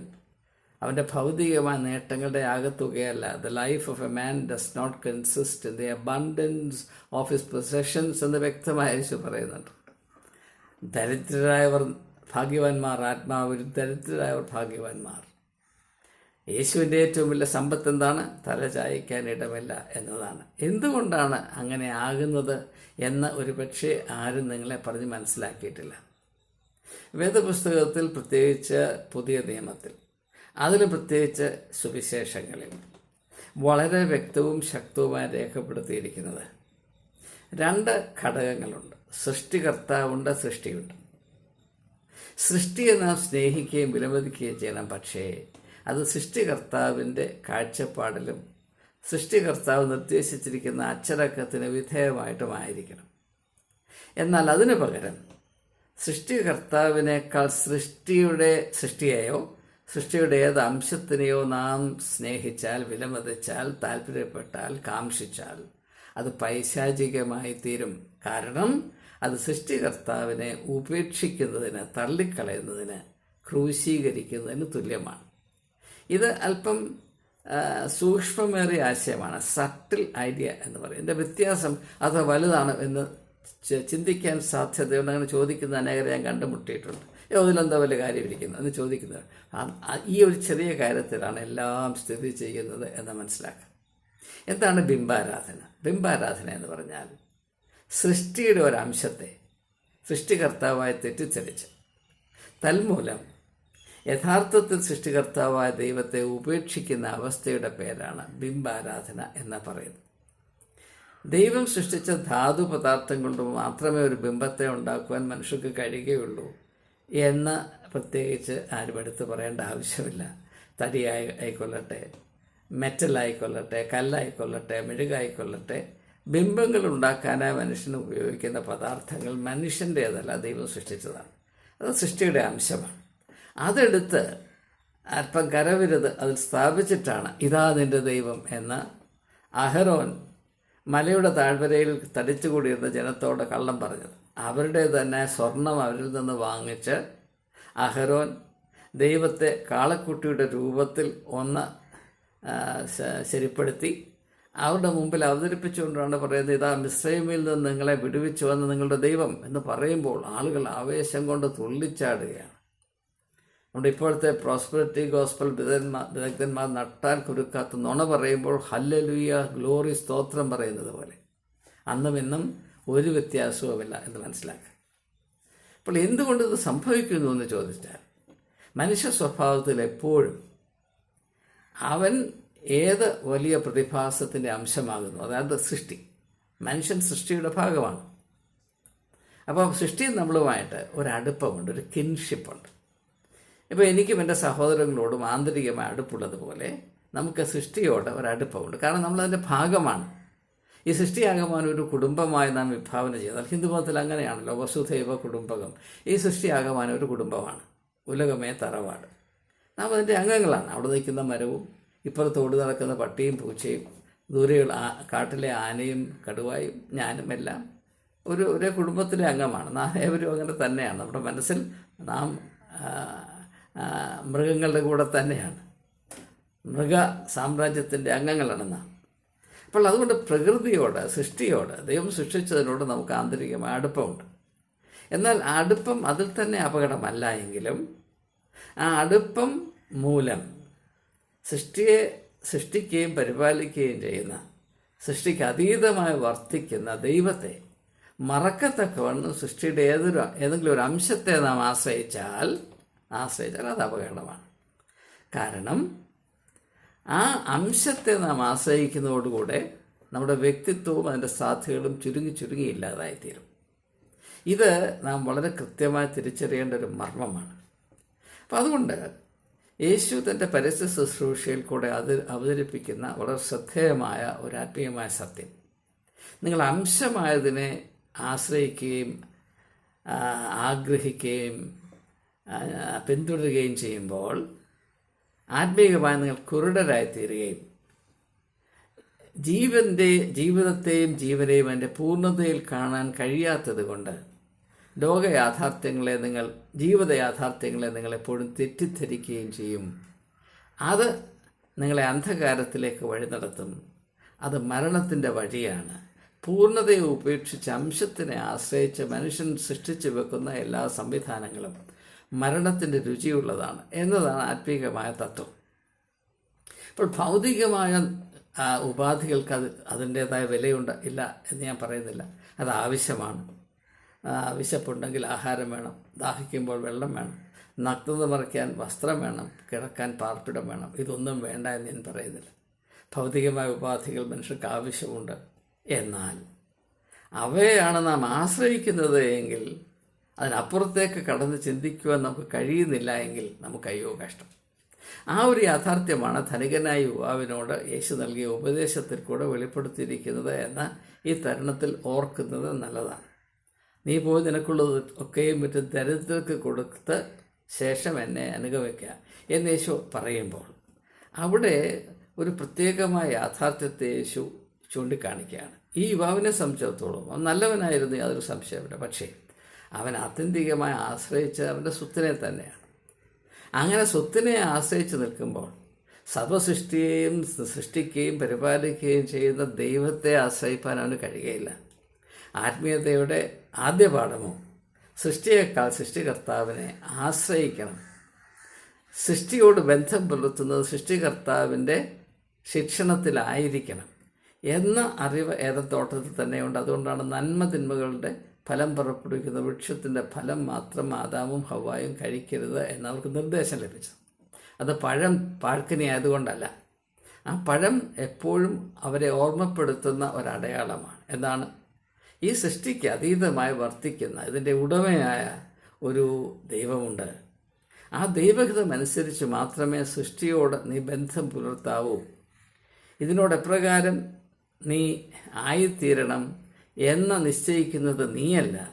അവന്റെ ഭൗതികമായ നേട്ടങ്ങളുടെ ആകത്തുകയല്ല. The life of a man does not consist the abundance of his possessions എന്ന് വ്യക്തമായി പറയുന്നുണ്ട്. ദരിദ്രരായവർ ഭാഗ്യവാന്മാർ ആത്മാവിൽ ദരിദ്രരായവർ ഭാഗ്യവാന്മാർ. യേശുവിന്റെ ഏറ്റവും വലിയ സമ്പത്ത് എന്താണ്? തല ചായ്ക്കാൻ ഇടമില്ല എന്നതാണ്. എന്തുകൊണ്ടാണ് അങ്ങനെ ആകുന്നത് എന്ന് ഒരു പക്ഷേ ആരും നിങ്ങളെ പറഞ്ഞ് മനസ്സിലാക്കിയിട്ടില്ല. വേദപുസ്തകത്തിൽ പ്രത്യേകിച്ച് പുതിയ നിയമത്തിൽ അതിൽ പ്രത്യേകിച്ച് സുവിശേഷങ്ങളിൽ. വളരെ വ്യക്തവും ശക്തവുമായി രേഖപ്പെടുത്തിയിരിക്കുന്നത് രണ്ട് ഘടകങ്ങളുണ്ട്. സൃഷ്ടികർത്താവുണ്ട് സൃഷ്ടിയുണ്ട്. സൃഷ്ടിയെ നാം സ്നേഹിക്കുകയും വിലമതിക്കുകയും ചെയ്യണം പക്ഷേ അത് സൃഷ്ടികർത്താവിന്റെ കാഴ്ചപ്പാടിലും സൃഷ്ടികർത്താവ് നിർദ്ദേശിച്ചിരിക്കുന്ന അച്ചടക്കത്തിന് വിധേയമായിട്ടുമായിരിക്കണം. എന്നാൽ അതിനു പകരം സൃഷ്ടികർത്താവിനേക്കാൾ സൃഷ്ടിയുടെ സൃഷ്ടിയെയോ സൃഷ്ടിയുടെ ഏത് അംശത്തിനെയോ നാം സ്നേഹിച്ചാൽ വിലമതിച്ചാൽ താല്പര്യപ്പെട്ടാൽ കാംക്ഷിച്ചാൽ അത് പൈശാചികമായി തീരും. കാരണം അത് സൃഷ്ടികർത്താവിനെ ഉപേക്ഷിക്കുന്നതിന് തള്ളിക്കളയുന്നതിന് ക്രൂശീകരിക്കുന്നതിന് തുല്യമാണ്. ഇത് അല്പം സൂക്ഷ്മമേറിയ ആശയമാണ്. സട്ടിൽ ഐഡിയ എന്ന് പറയും. ഇതിന്റെ വ്യത്യാസം അത് വലുതാണ് എന്ന് ചിന്തിക്കാൻ സാധ്യതയുണ്ട്. അങ്ങനെ ചോദിക്കുന്ന അനേകരെ ഞാൻ കണ്ടുമുട്ടിയിട്ടുണ്ട്. "ഏ, വല്ല കാര്യം ഇരിക്കുന്നത് എന്ന് ചോദിക്കുന്നത്. ഈ ഒരു ചെറിയ കാര്യത്തിലാണ് എല്ലാം സ്ഥിതി ചെയ്യുന്നത് എന്ന് മനസ്സിലാക്കുക എന്താണ് ബിംബാരാധന? ബിംബാരാധന എന്ന് പറഞ്ഞാൽ സൃഷ്ടിയുടെ ഒരംശത്തെ സൃഷ്ടികർത്താവായി തെറ്റിദ്ധരിച്ച് തൽമൂലം യഥാർത്ഥത്തിൽ സൃഷ്ടികർത്താവായ ദൈവത്തെ ഉപേക്ഷിക്കുന്ന അവസ്ഥയുടെ പേരാണ് ബിംബാരാധന എന്ന് പറയുന്നത്. ദൈവം സൃഷ്ടിച്ച ധാതു പദാർത്ഥം കൊണ്ട് മാത്രമേ ഒരു ബിംബത്തെ ഉണ്ടാക്കുവാൻ മനുഷ്യർക്ക് കഴിയുകയുള്ളൂ. എന്ന് പ്രത്യേകിച്ച് ആരും എടുത്ത് പറയേണ്ട ആവശ്യമില്ല. തടിയായി ആയിക്കൊള്ളട്ടെ മെറ്റലായിക്കൊള്ളട്ടെ കല്ലായിക്കൊള്ളട്ടെ മെഴുകായിക്കൊള്ളട്ടെ. ബിംബങ്ങൾ ഉണ്ടാക്കാനായി മനുഷ്യന് ഉപയോഗിക്കുന്ന പദാർത്ഥങ്ങൾ മനുഷ്യന്റേതല്ല ദൈവം സൃഷ്ടിച്ചതാണ്. അത് സൃഷ്ടിയുടെ അംശമാണ്. അതെടുത്ത് അല്പം കരവിരുത് അതിൽ സ്ഥാപിച്ചിട്ടാണ് ഇതാ നിന്റെ ദൈവം എന്ന് അഹരോൻ മലയുടെ താഴ്വരയിൽ തടിച്ചുകൂടിയിരുന്ന ജനത്തോട് കള്ളം പറഞ്ഞത്. അവരുടെ തന്നെ സ്വർണം അവരിൽ നിന്ന് വാങ്ങിച്ച് അഹരോൻ ദൈവത്തെ കാളക്കുട്ടിയുടെ രൂപത്തിൽ ഒന്ന് ശരിപ്പെടുത്തി. അവരുടെ മുമ്പിൽ അവതരിപ്പിച്ചുകൊണ്ടാണ് പറയുന്നത് ഇതാ മിശ്രൈമിൽ നിന്ന് നിങ്ങളെ വിടുവിച്ചു വന്ന നിങ്ങളുടെ ദൈവം എന്ന് പറയുമ്പോൾ ആളുകൾ ആവേശം കൊണ്ട് തുള്ളിച്ചാടുകയാണ്. നമ്മുടെ ഇപ്പോഴത്തെ പ്രോസ്പെറിറ്റി ഗോസ്പൽ വിദഗ്ധന്മാർ വിദഗ്ധന്മാർ നട്ടാൽ കുരുക്കാത്ത നുണ പറയുമ്പോൾ ഹല്ലലുയ ഗ്ലോറി സ്തോത്രം പറയുന്നത് പോലെ. അന്നും ഇന്നും ഒരു വ്യത്യാസവുമില്ല എന്ന് മനസ്സിലാക്കുക. അപ്പോൾ എന്തുകൊണ്ട് ഇത് സംഭവിക്കുന്നു എന്ന് ചോദിച്ചാൽ മനുഷ്യ സ്വഭാവത്തിൽ എപ്പോഴും അവൻ ഏത് വലിയ പ്രതിഭാസത്തിന്റെ അംശമാകുന്നു അതായത് സൃഷ്ടി. മനുഷ്യൻ സൃഷ്ടിയുടെ ഭാഗമാണ്. അപ്പോൾ സൃഷ്ടി നമ്മളുമായിട്ട് ഒരു അടുപ്പമുണ്ട് ഒരു കിൻഷിപ്പുണ്ട് ഇപ്പോൾ എനിക്കും എന്റെ സഹോദരങ്ങളോടും ആന്തരികമായ അടുപ്പുള്ളതുപോലെ നമുക്ക് സൃഷ്ടിയോട് ഒരടുപ്പമുണ്ട് കാരണം നമ്മളതിന്റെ ഭാഗമാണ്. ഈ സൃഷ്ടിയാകമാൻ ഒരു കുടുംബമായി നാം വിഭാവന ചെയ്യുന്നത് ഹിന്ദു മതത്തിൽ അങ്ങനെയാണല്ലോ വസുധൈവ കുടുംബകം. ഈ സൃഷ്ടിയാകമാൻ ഒരു കുടുംബമാണ്. ഉലകമേ തറവാട്. നാം അതിന്റെ അംഗങ്ങളാണ്. അവിടെ നിൽക്കുന്ന മരവും ഇപ്പുറത്ത് ഓടി നടക്കുന്ന പട്ടിയും പൂച്ചയും ദൂരെയുള്ള കാട്ടിലെ ആനയും കടുവായും ഞാനും എല്ലാം ഒരു ഒരേ കുടുംബത്തിലെ അംഗമാണ്. നാം ഏവരും അങ്ങനെ തന്നെയാണ്. നമ്മുടെ മനസ്സിൽ നാം മൃഗങ്ങളുടെ കൂടെ തന്നെയാണ്. മൃഗ സാമ്രാജ്യത്തിന്റെ അംഗങ്ങളാണ് നാം അപ്പോൾ അതുകൊണ്ട് പ്രകൃതിയോട് സൃഷ്ടിയോട് ദൈവം സൃഷ്ടിച്ചതിനോട് നമുക്ക് ആന്തരികമായ അടുപ്പമുണ്ട്. എന്നാൽ അടുപ്പം അതിൽ തന്നെ അപകടമല്ല എങ്കിലും ആ അടുപ്പം മൂലം സൃഷ്ടിയെ സൃഷ്ടിക്കുകയും പരിപാലിക്കുകയും ചെയ്യുന്ന സൃഷ്ടിക്ക് അതീതമായി വർത്തിക്കുന്ന ദൈവത്തെ മറക്കത്തക്കവണ്ണം സൃഷ്ടിയുടെ ഏതൊരു ഏതെങ്കിലും ഒരു അംശത്തെ നാം ആശ്രയിച്ചാൽ ആശ്രയിച്ചാൽ അത് അപകടമാണ്. കാരണം ആ അംശത്തെ നാം ആശ്രയിക്കുന്നതോടുകൂടെ നമ്മുടെ വ്യക്തിത്വവും അതിന്റെ സാധ്യതകളും ചുരുങ്ങി ചുരുങ്ങി ഇല്ലാതായിത്തീരും. ഇത് നാം വളരെ കൃത്യമായി തിരിച്ചറിയേണ്ട ഒരു മർമ്മമാണ്. അപ്പം അതുകൊണ്ട് യേശു തന്റെ പരസ്യ ശുശ്രൂഷയിൽ കൂടെ അത് അവതരിപ്പിക്കുന്ന വളരെ ശ്രദ്ധേയമായ ഒരു ആത്മീയമായ സത്യം. നിങ്ങൾ അംശമായതിനെ ആശ്രയിക്കുകയും ആഗ്രഹിക്കുകയും പിന്തുടരുകയും ചെയ്യുമ്പോൾ ആത്മീയമായി നിങ്ങൾ കുരുടരായി തീരുകയും ജീവന്റെ ജീവിതത്തെയും ജീവനെയും അതിന്റെ പൂർണതയിൽ കാണാൻ കഴിയാത്തത് കൊണ്ട് ലോക യാഥാർത്ഥ്യങ്ങളെ നിങ്ങൾ ജീവിത യാഥാർത്ഥ്യങ്ങളെ നിങ്ങൾ എപ്പോഴും തെറ്റിദ്ധരിക്കുകയും ചെയ്യും. അത് നിങ്ങളെ അന്ധകാരത്തിലേക്ക് വഴി നടത്തും. അത് മരണത്തിന്റെ വഴിയാണ്. പൂർണതയെ ഉപേക്ഷിച്ച് അംശത്തിനെ ആശ്രയിച്ച് മനുഷ്യൻ സൃഷ്ടിച്ചു വെക്കുന്ന എല്ലാ സംവിധാനങ്ങളും മരണത്തിന്റെ രുചിയുള്ളതാണ് എന്നതാണ് ആത്മീകമായ തത്വം. ഇപ്പോൾ ഭൗതികമായ ഉപാധികൾക്ക് അത് അതിന്റേതായ വിലയുണ്ട് ഇല്ല എന്ന് ഞാൻ പറയുന്നില്ല. അത് ആവശ്യമാണ്. വിശപ്പുണ്ടെങ്കിൽ ആഹാരം വേണം ദാഹിക്കുമ്പോൾ വെള്ളം വേണം നഗ്നത മറയ്ക്കാൻ വസ്ത്രം വേണം കിടക്കാൻ പാർപ്പിടം വേണം ഇതൊന്നും വേണ്ട എന്ന് ഞാൻ പറയുന്നില്ല. ഭൗതികമായ ഉപാധികൾ മനുഷ്യർക്ക് ആവശ്യമുണ്ട്. എന്നാൽ അവയെയാണ് നാം ആശ്രയിക്കുന്നത് എങ്കിൽ അതിനപ്പുറത്തേക്ക് കടന്ന് ചിന്തിക്കുവാൻ നമുക്ക് കഴിയുന്നില്ല എങ്കിൽ നമുക്ക് അയ്യോ കഷ്ടം. ആ ഒരു യാഥാർത്ഥ്യമാണ് ധനികനായ യുവാവിനോട് യേശു നൽകിയ ഉപദേശത്തിൽ കൂടെ വെളിപ്പെടുത്തിയിരിക്കുന്നത് എന്ന ഈ തരുണത്തിൽ ഓർക്കുന്നത് നല്ലതാണ്. നീ പോയി നിനക്കുള്ളത് ഒക്കെയും മറ്റും ദരിദ്രർക്ക് കൊടുത്ത് ശേഷം എന്നെ അനുഗമിക്കുക എന്ന് യേശു പറയുമ്പോൾ അവിടെ ഒരു പ്രത്യേകമായ യാഥാർത്ഥ്യത്തെ യേശു ചൂണ്ടിക്കാണിക്കുകയാണ്. ഈ യുവാവിനെ സംബന്ധിച്ചിടത്തോളം നല്ലവനായിരുന്നു യാതൊരു സംശയമില്ല പക്ഷേ അവൻ ആത്യന്തികമായി ആശ്രയിച്ചത് അവന്റെ സ്വത്തിനെ തന്നെയാണ്. അങ്ങനെ സ്വത്തിനെ ആശ്രയിച്ച് നിൽക്കുമ്പോൾ സർവസൃഷ്ടിയെയും സൃഷ്ടിക്കുകയും പരിപാലിക്കുകയും ചെയ്യുന്ന ദൈവത്തെ ആശ്രയിപ്പാൻ അവന് കഴിയുകയില്ല. ആത്മീയതയുടെ ആദ്യ പാഠമോ? സൃഷ്ടിയേക്കാൾ സൃഷ്ടികർത്താവിനെ ആശ്രയിക്കണം. സൃഷ്ടിയോട് ബന്ധം പുലർത്തുന്നത് സൃഷ്ടികർത്താവിന്റെ ശിക്ഷണത്തിലായിരിക്കണം എന്ന അറിവ് ഏതത്തോട്ടത്തിൽ തന്നെയുണ്ട്. അതുകൊണ്ടാണ് നന്മ തിന്മകളുടെ ഫലം പുറപ്പെടുവിക്കുന്ന വൃക്ഷത്തിന്റെ ഫലം മാത്രം ആദാമും ഹവായും കഴിക്കരുത് എന്നവർക്ക് നിർദ്ദേശം ലഭിച്ചു അത് പഴം പാഴ്ക്കിനി ആയതുകൊണ്ടല്ല. ആ പഴം എപ്പോഴും അവരെ ഓർമ്മപ്പെടുത്തുന്ന ഒരടയാളമാണ്. എന്നാണ് ഈ സൃഷ്ടിക്ക് അതീതമായി വർത്തിക്കുന്ന ഇതിന്റെ ഉടമയായ ഒരു ദൈവമുണ്ട്. ആ ദൈവഹിതം അനുസരിച്ച് മാത്രമേ സൃഷ്ടിയോട് നീ ബന്ധം പുലർത്താവൂ. ഇതിനോട് എപ്രകാരം നീ ആയിത്തീരണം എന്ന് നിശ്ചയിക്കുന്നത് നീയല്ല.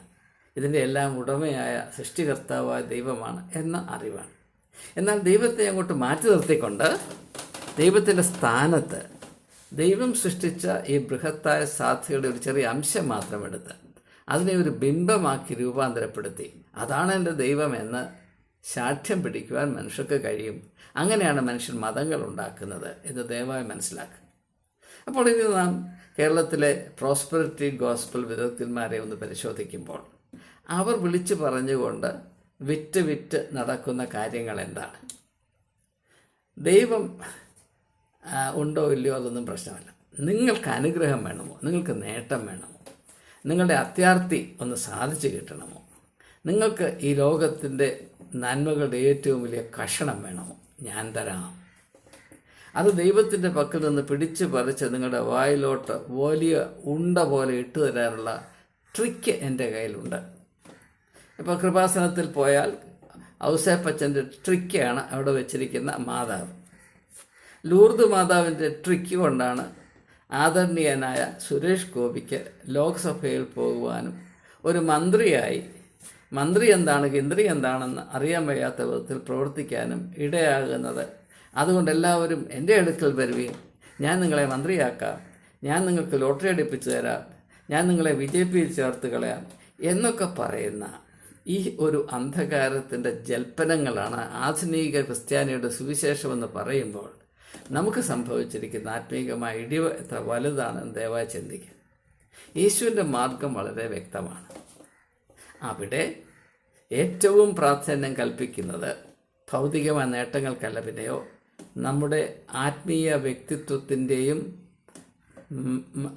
ഇതിന്റെ എല്ലാം ഉടമയായ സൃഷ്ടികർത്താവായ ദൈവമാണ് എന്ന അറിവാണ്. എന്നാൽ ദൈവത്തെ അങ്ങോട്ട് മാറ്റി നിർത്തിക്കൊണ്ട് ദൈവത്തിന്റെ സ്ഥാനത്ത് ദൈവം സൃഷ്ടിച്ച ഈ ബൃഹത്തായ സാധ്യതയുടെ ഒരു ചെറിയ അംശം മാത്രം എടുത്ത് അതിനെ ഒരു ബിംബമാക്കി രൂപാന്തരപ്പെടുത്തി. അതാണ് എന്റെ ദൈവം എന്ന് ശാഠ്യം പിടിക്കുവാൻ മനുഷ്യർക്ക് കഴിയും. അങ്ങനെയാണ് മനുഷ്യൻ മതങ്ങൾ ഉണ്ടാക്കുന്നത് എന്ന് ദയവായി മനസ്സിലാക്കുക. അപ്പോൾ ഇനി നാം കേരളത്തിലെ പ്രോസ്പെറിറ്റി ഗോസ്പൽ വിദഗ്ധന്മാരെ ഒന്ന് പരിശോധിക്കുമ്പോൾ അവർ വിളിച്ചു പറഞ്ഞുകൊണ്ട് വിറ്റ് വിറ്റ് നടക്കുന്ന കാര്യങ്ങൾ എന്താണ്? ദൈവം ഉണ്ടോ ഇല്ലയോ അതൊന്നും പ്രശ്നമല്ല. നിങ്ങൾക്ക് അനുഗ്രഹം വേണമോ? നിങ്ങൾക്ക് നേട്ടം വേണമോ? നിങ്ങളുടെ അത്യാർത്ഥി ഒന്ന് സാധിച്ചു കിട്ടണമോ? നിങ്ങൾക്ക് ഈ ലോകത്തിന്റെ നന്മകളുടെ ഏറ്റവും വലിയ കഷണം വേണമോ? ഞാൻ തരാം. അത് ദൈവത്തിന്റെ പക്കൽ നിന്ന് പിടിച്ചു പറിച്ച് നിങ്ങളുടെ വായിലോട്ട് വലിയ ഉണ്ട പോലെ ഇട്ട് തരാനുള്ള ട്രിക്ക് എന്റെ കയ്യിലുണ്ട്. ഇപ്പോൾ കൃപാസനത്തിൽ പോയാൽ ഔസേപ്പച്ചന്റെ ട്രിക്കാണ് അവിടെ വെച്ചിരിക്കുന്ന മാതാവ്. ലൂർദ് മാതാവിന്റെ ട്രിക്ക് കൊണ്ടാണ് ആദരണീയനായ സുരേഷ് ഗോപിക്ക് ലോക്സഭയിൽ പോകുവാനും ഒരു മന്ത്രിയായി. മന്ത്രി എന്താണ് കേന്ദ്രി എന്താണെന്ന് അറിയാൻ വയ്യാത്ത വിധത്തിൽ പ്രവർത്തിക്കാനും ഇടയാകുന്നത് അതുകൊണ്ട് എല്ലാവരും എന്റെ അടുക്കൽ വരുവീൻ. ഞാൻ നിങ്ങളെ മന്ത്രിയാക്കാം. ഞാൻ നിങ്ങൾക്ക് ലോട്ടറി അടിപ്പിച്ചു തരാം. ഞാൻ നിങ്ങളെ ബി ജെ പിയിൽ ചേർത്ത് കളയാം എന്നൊക്കെ പറയുന്ന ഈ ഒരു അന്ധകാരത്തിന്റെ ജൽപ്പനങ്ങളാണ് ആധുനിക ക്രിസ്ത്യാനിയുടെ സുവിശേഷമെന്ന് പറയുമ്പോൾ നമുക്ക് സംഭവിച്ചിരിക്കുന്ന ആത്മീകമായ ഇടിവ് എത്ര വലുതാണെന്ന് ദയവായി ചിന്തിക്കുക. യേശുവിന്റെ മാർഗം വളരെ വ്യക്തമാണ്. അവിടെ ഏറ്റവും പ്രാധാന്യം കൽപ്പിക്കുന്നത് ഭൗതികമായ നേട്ടങ്ങൾക്കല്ല പിന്നെയോ? നമ്മുടെ ആത്മീയ വ്യക്തിത്വത്തിന്റെയും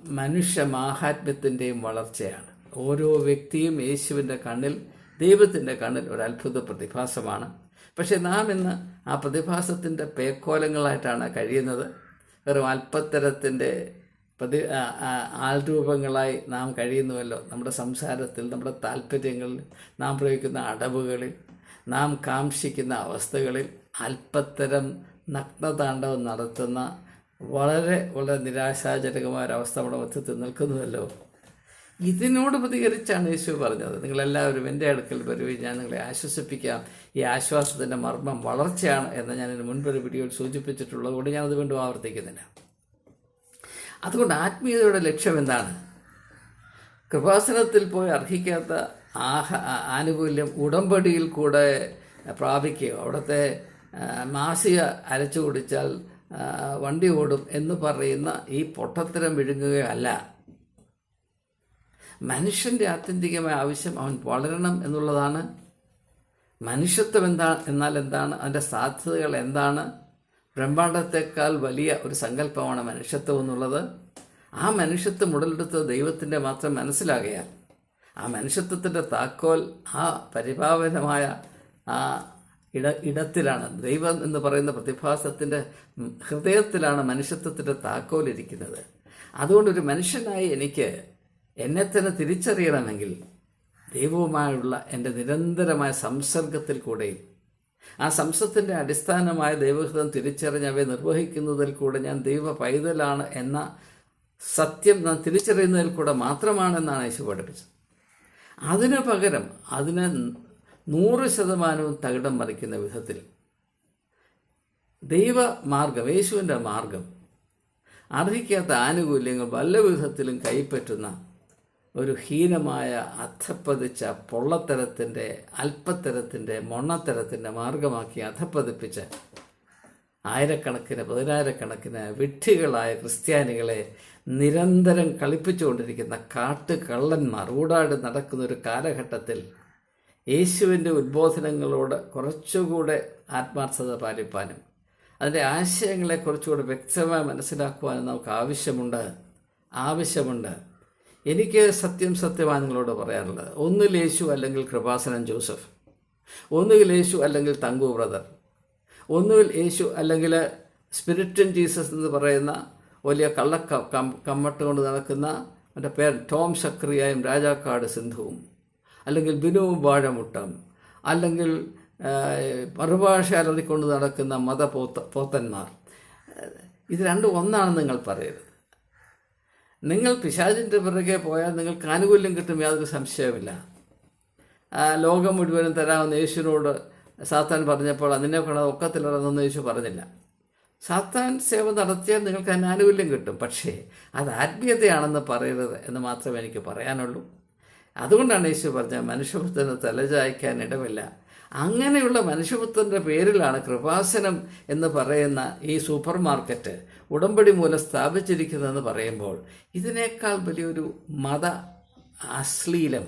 മനുഷ്യ മാഹാത്മ്യത്തിന്റെയും വളർച്ചയാണ്. ഓരോ വ്യക്തിയും യേശുവിന്റെ കണ്ണിൽ ദൈവത്തിന്റെ കണ്ണിൽ ഒരു അത്ഭുത പ്രതിഭാസമാണ്. പക്ഷേ നാം ഇന്ന് ആ പ്രതിഭാസത്തിന്റെ പേക്കോലങ്ങളായിട്ടാണ് കഴിയുന്നത്. വെറും അല്പത്തരത്തിന്റെ പ്രതി ആൾരൂപങ്ങളായി നാം കഴിയുന്നുവല്ലോ. നമ്മുടെ സംസാരത്തിൽ നമ്മുടെ താല്പര്യങ്ങളിൽ നാം പ്രയോഗിക്കുന്ന അടവുകളിൽ നാം കാംക്ഷിക്കുന്ന അവസ്ഥകളിൽ അല്പത്തരം നഗ്നതാണ്ഡവം നടത്തുന്ന വളരെ വളരെ നിരാശാജനകമായ ഒരവസ്ഥ നമ്മുടെ മധ്യത്തിൽ നിൽക്കുന്നുവല്ലോ. ഇതിനോട് പ്രതികരിച്ചാണ് യേശു പറഞ്ഞത്. നിങ്ങളെല്ലാവരും എന്റെ അടുക്കൽ വരുകയും ഞാൻ നിങ്ങളെ ആശ്വസിപ്പിക്കാം. ഈ ആശ്വാസത്തിന്റെ മർമ്മം വളർച്ചയാണ് എന്ന് ഞാൻ മുൻപൊരു വീഡിയോയിൽ സൂചിപ്പിച്ചിട്ടുള്ളതുകൊണ്ട് ഞാനത് വീണ്ടും ആവർത്തിക്കുന്നില്ല. അതുകൊണ്ട് ആത്മീയതയുടെ ലക്ഷ്യം എന്താണ്? കൃപാസനത്തിൽ പോയി അർഹിക്കാത്ത ആഹ ആനുകൂല്യം ഉടമ്പടിയിൽ കൂടെ പ്രാപിക്കുകയോ അവിടുത്തെ മാസിക അരച്ചു കുടിച്ചാൽ വണ്ടി ഓടും എന്ന് പറയുന്ന ഈ പൊട്ടത്തരം വിഴുങ്ങുകയല്ല. മനുഷ്യന്റെ ആത്യന്തികമായ ആവശ്യം അവൻ വളരണം എന്നുള്ളതാണ്. മനുഷ്യത്വം എന്താ എന്നാൽ എന്താണ് അതിന്റെ സാധ്യതകൾ എന്താണ്? ബ്രഹ്മാണ്ടത്തെക്കാൾ വലിയ ഒരു സങ്കല്പമാണ് മനുഷ്യത്വം എന്നുള്ളത്. ആ മനുഷ്യത്വം ഉടലെടുത്ത് ദൈവത്തിന്റെ മാത്രം മനസ്സിലാകയാൽ ആ മനുഷ്യത്വത്തിന്റെ താക്കോൽ ആ പരിപാവനമായ ആ ഇട ഇടത്തിലാണ്. ദൈവം എന്ന് പറയുന്ന പ്രതിഭാസത്തിന്റെ ഹൃദയത്തിലാണ് മനുഷ്യത്വത്തിന്റെ താക്കോലിരിക്കുന്നത്. അതുകൊണ്ട് ഒരു മനുഷ്യനായി എനിക്ക് എന്നെ തന്നെ തിരിച്ചറിയണമെങ്കിൽ ദൈവവുമായുള്ള എന്റെ നിരന്തരമായ സംസർഗത്തിൽ കൂടെയും ആ സംസത്തിന്റെ അടിസ്ഥാനമായ ദൈവഹൃദം തിരിച്ചറിഞ്ഞ് അവയെ നിർവഹിക്കുന്നതിൽ കൂടെ ഞാൻ ദൈവ പൈതലാണ് എന്ന സത്യം നാം തിരിച്ചറിയുന്നതിൽ കൂടെ മാത്രമാണെന്നാണ് യേശു പഠിപ്പിച്ചത്. അതിനു പകരം അതിനെ നൂറ് ശതമാനവും തകിടം മറിക്കുന്ന വിധത്തിൽ. ദൈവ മാർഗം യേശുവിന്റെ മാർഗം. അർഹിക്കാത്ത ആനുകൂല്യങ്ങൾ വല്ല വിധത്തിലും കൈപ്പറ്റുന്ന ഒരു ഹീനമായ അധപ്പതിച്ച പൊള്ളത്തരത്തിന്റെ അല്പത്തരത്തിന്റെ മൊണ്ണത്തരത്തിന്റെ മാർഗമാക്കി അധപ്പതിപ്പിച്ച ആയിരക്കണക്കിന് പതിനായിരക്കണക്കിന് വിഡ്ഢികളായ ക്രിസ്ത്യാനികളെ നിരന്തരം കളിപ്പിച്ചുകൊണ്ടിരിക്കുന്ന കാട്ടുകള്ളന്മാർ ഊടാട് നടക്കുന്ന ഒരു കാലഘട്ടത്തിൽ യേശുവിന്റെ ഉദ്ബോധനങ്ങളോട് കുറച്ചുകൂടെ ആത്മാർത്ഥത പാലിപ്പാനും അതിന്റെ ആശയങ്ങളെ കുറച്ചുകൂടെ വ്യക്തമായി മനസ്സിലാക്കുവാനും നമുക്ക് ആവശ്യമുണ്ട്. ആവശ്യമുണ്ട്. എനിക്ക് സത്യം സത്യമാണ് നിങ്ങളോട് പറയാനുള്ളത് ഒന്നിൽ യേശു അല്ലെങ്കിൽ കൃപാസനൻ ജോസഫ്. ഒന്നുകിൽ യേശു അല്ലെങ്കിൽ തങ്കു ബ്രദർ. ഒന്നുകിൽ യേശു അല്ലെങ്കിൽ സ്പിരിറ്റൻ ജീസസ് എന്ന് പറയുന്ന വലിയ കള്ളക്ക കമ്മട്ട് കൊണ്ട് നടക്കുന്ന എന്റെ പേര് ടോം ശക്രിയായും രാജാക്കാട് സിന്ധുവും. അല്ലെങ്കിൽ ദിനവും വാഴമുട്ടം അല്ലെങ്കിൽ മറുഭാഷ അലറിക്കൊണ്ട് നടക്കുന്ന മത പോത്ത പോത്തന്മാർ. ഇത് രണ്ടും ഒന്നാണ് നിങ്ങൾ പറയരുത്. നിങ്ങൾ പിശാചിന്റെ പിറകെ പോയാൽ നിങ്ങൾക്ക് ആനുകൂല്യം കിട്ടും യാതൊരു സംശയവുമില്ല. ലോകം മുഴുവനും തരാമെന്ന് യേശുവിനോട് സാത്താൻ പറഞ്ഞപ്പോൾ അതിനെ കൊണ്ട് ഒക്കത്തിലിറങ്ങുന്ന യേശു പറഞ്ഞില്ല. സാത്താൻ സേവ നടത്തിയാൽ നിങ്ങൾക്ക് അതിന് ആനുകൂല്യം കിട്ടും. പക്ഷേ അത് ആത്മീയതയാണെന്ന് പറയരുത് എന്ന് മാത്രമേ എനിക്ക് പറയാനുള്ളൂ. അതുകൊണ്ടാണ് യേശു പറഞ്ഞത് മനുഷ്യപുത്രന് തലചായ്ക്കാൻ ഇടമില്ല. അങ്ങനെയുള്ള മനുഷ്യപുത്രന്റെ പേരിലാണ് കൃപാസനം എന്ന് പറയുന്ന ഈ സൂപ്പർ മാർക്കറ്റ് ഉടമ്പടി മൂലം സ്ഥാപിച്ചിരിക്കുന്നതെന്ന് പറയുമ്പോൾ ഇതിനേക്കാൾ വലിയൊരു മത അശ്ലീലം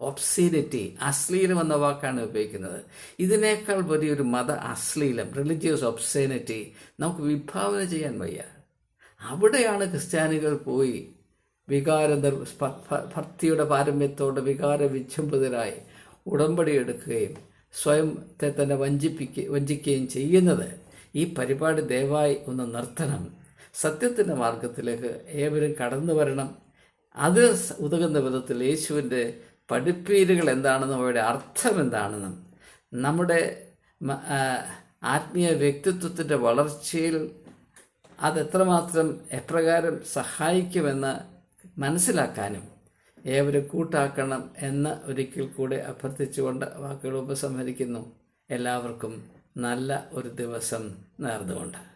ഒബ്സീനിറ്റി അശ്ലീലം എന്ന വാക്കാണ് ഉപയോഗിക്കുന്നത്. ഇതിനേക്കാൾ വലിയൊരു മത അശ്ലീലം റിലിജിയസ് ഒബ്സേനിറ്റി നമുക്ക് വിഭാവന ചെയ്യാൻ വയ്യ. അവിടെയാണ് ക്രിസ്ത്യാനികൾ പോയി വികാര ഭക്തിയുടെ പാരമ്യത്തോട് വികാര വിജൃംഭിതരായി ഉടമ്പടി എടുക്കുകയും സ്വയം തന്നെ വഞ്ചിപ്പിക്ക വഞ്ചിക്കുകയും ചെയ്യുന്നത് ഈ പരിപാടി ദയവായി ഒന്ന് നിർത്തണം. സത്യത്തിന്റെ മാർഗത്തിലേക്ക് ഏവരും കടന്നു വരണം. അത് ഉതകുന്ന വിധത്തിൽ യേശുവിന്റെ പഠിപ്പീരുകൾ എന്താണെന്നും അവയുടെ അർത്ഥം എന്താണെന്നും നമ്മുടെ ആത്മീയ വ്യക്തിത്വത്തിന്റെ വളർച്ചയിൽ അതെത്രമാത്രം എപ്രകാരം സഹായിക്കുമെന്ന് മനസ്സിലാക്കാനും ഏവരും കൂട്ടാക്കണം എന്ന് ഒരിക്കൽ കൂടെ അഭ്യർത്ഥിച്ചുകൊണ്ട് വാക്കുകൾ ഉപസംഹരിക്കുന്നു. എല്ലാവർക്കും നല്ല ഒരു ദിവസം നേർന്നുകൊണ്ട്.